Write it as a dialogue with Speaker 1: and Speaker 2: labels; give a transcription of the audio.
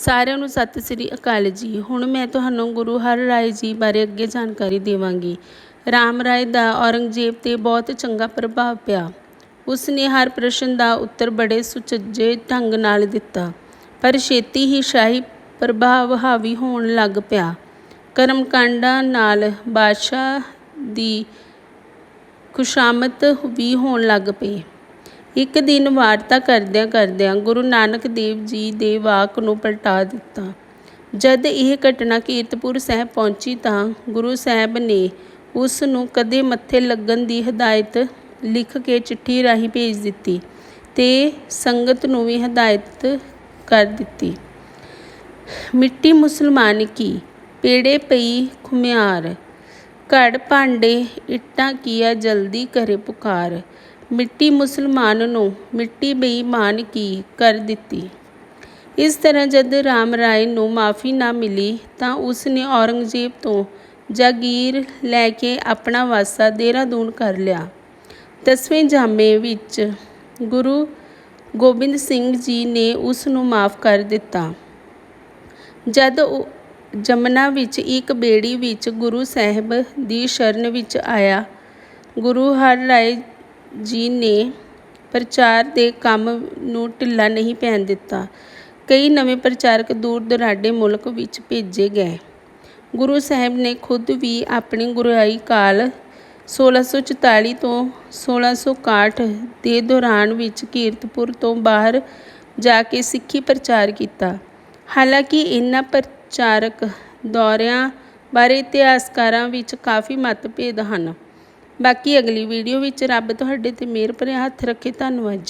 Speaker 1: ਸਾਰਿਆਂ ਨੂੰ ਸਤਿ ਸ੍ਰੀ ਅਕਾਲ ਜੀ। ਹੁਣ ਮੈਂ ਤੁਹਾਨੂੰ ਗੁਰੂ ਹਰ ਰਾਏ ਜੀ ਬਾਰੇ ਅੱਗੇ ਜਾਣਕਾਰੀ ਦੇਵਾਂਗੀ। ਰਾਮ ਰਾਏ ਦਾ ਔਰੰਗਜ਼ੇਬ 'ਤੇ ਬਹੁਤ ਚੰਗਾ ਪ੍ਰਭਾਵ ਪਿਆ। ਉਸ ਨੇ ਹਰ ਪ੍ਰਸ਼ਨ ਦਾ ਉੱਤਰ ਬੜੇ ਸੁਚੱਜੇ ਢੰਗ ਨਾਲ ਦਿੱਤਾ। ਪਰ ਛੇਤੀ ਹੀ ਸ਼ਾਹੀ ਪ੍ਰਭਾਵ ਹਾਵੀ ਹੋਣ ਲੱਗ ਪਿਆ। ਕਰਮਕਾਂਡਾਂ ਨਾਲ ਬਾਦਸ਼ਾਹ ਦੀ ਖੁਸ਼ਾਮਤ ਵੀ ਹੋਣ ਲੱਗ ਪਈ। ਇੱਕ ਦਿਨ ਵਾਰਤਾ ਕਰਦਿਆਂ ਕਰਦਿਆਂ ਗੁਰੂ ਨਾਨਕ ਦੇਵ ਜੀ ਦੇ ਵਾਕ ਨੂੰ ਪਲਟਾ ਦਿੱਤਾ। ਜਦ ਇਹ ਘਟਨਾ ਕੀਰਤਪੁਰ ਸਾਹਿਬ ਪਹੁੰਚੀ ਤਾਂ ਗੁਰੂ ਸਾਹਿਬ ਨੇ ਉਸ ਨੂੰ ਕਦੇ ਮੱਥੇ ਲੱਗਣ ਦੀ ਹਦਾਇਤ ਲਿਖ ਕੇ ਚਿੱਠੀ ਰਾਹੀਂ ਭੇਜ ਦਿੱਤੀ ਤੇ ਸੰਗਤ ਨੂੰ ਵੀ ਹਦਾਇਤ ਕਰ ਦਿੱਤੀ। ਮਿੱਟੀ ਮੁਸਲਮਾਨ ਕੀ, ਪੇੜੇ ਪਈ ਖੁਮਿਆਰ, ਘੜ ਭਾਂਡੇ ਇੱਟਾਂ ਕੀਆ ਜਲਦੀ ਕਰੇ ਪੁਕਾਰ ਮਿੱਟੀ ਮੁਸਲਮਾਨ ਨੂੰ ਮਿੱਟੀ ਬੇਈਮਾਨ ਕੀ ਕਰ ਦਿੱਤੀ? ਇਸ ਤਰ੍ਹਾਂ ਜਦ ਰਾਮ ਰਾਏ ਨੂੰ ਮਾਫੀ ਨਾ ਮਿਲੀ ਤਾਂ ਉਸ ਨੇ ਔਰੰਗਜ਼ੇਬ ਤੋਂ ਜਾਗੀਰ ਲੈ ਕੇ ਆਪਣਾ ਵਾਸਾ ਦੇਹਰਾਦੂਨ ਕਰ ਲਿਆ। ਦਸਵੇਂ ਜਾਮੇ ਵਿੱਚ ਗੁਰੂ ਗੋਬਿੰਦ ਸਿੰਘ ਜੀ ਨੇ ਉਸ ਨੂੰ ਮਾਫ ਕਰ ਦਿੱਤਾ। ਜਦ ਉਹ ਜਮਨਾ ਵਿੱਚ ਇੱਕ ਬੇੜੀ ਵਿੱਚ ਗੁਰੂ ਸਾਹਿਬ ਦੀ ਸ਼ਰਨ ਵਿੱਚ ਆਇਆ, ਗੁਰੂ ਹਰ ਰਾਏ ਜੀ ਨੇ ਪ੍ਰਚਾਰ ਦੇ ਕੰਮ ਨੂੰ ਢਿੱਲਾ ਨਹੀਂ ਪੈਣ ਦਿੱਤਾ। ਕਈ ਨਵੇਂ ਪ੍ਰਚਾਰਕ ਦੂਰ ਦੁਰਾਡੇ ਮੁਲਕ ਵਿੱਚ ਭੇਜੇ ਗਏ। ਗੁਰੂ ਸਾਹਿਬ ਨੇ ਖੁਦ ਵੀ ਆਪਣੀ ਗੁਰਿਆਈ ਕਾਲ 1644 ਤੋਂ 1661 ਦੇ ਦੌਰਾਨ ਵਿੱਚ ਕੀਰਤਪੁਰ ਤੋਂ ਬਾਹਰ ਜਾ ਕੇ ਸਿੱਖੀ ਪ੍ਰਚਾਰ ਕੀਤਾ। ਹਾਲਾਂਕਿ ਇਹਨਾਂ ਪ੍ਰਚਾਰਕ ਦੌਰਿਆਂ ਬਾਰੇ ਇਤਿਹਾਸਕਾਰਾਂ ਵਿੱਚ ਕਾਫੀ ਮਤਭੇਦ ਹਨ। ਬਾਕੀ ਅਗਲੀ ਵੀਡੀਓ ਵਿੱਚ ਰੱਬ ਤੁਹਾਡੇ ਤੇ ਮਿਹਰ ਭਰਿਆ ਹੱਥ ਰੱਖੇ। ਧੰਨਵਾਦ ਜੀ।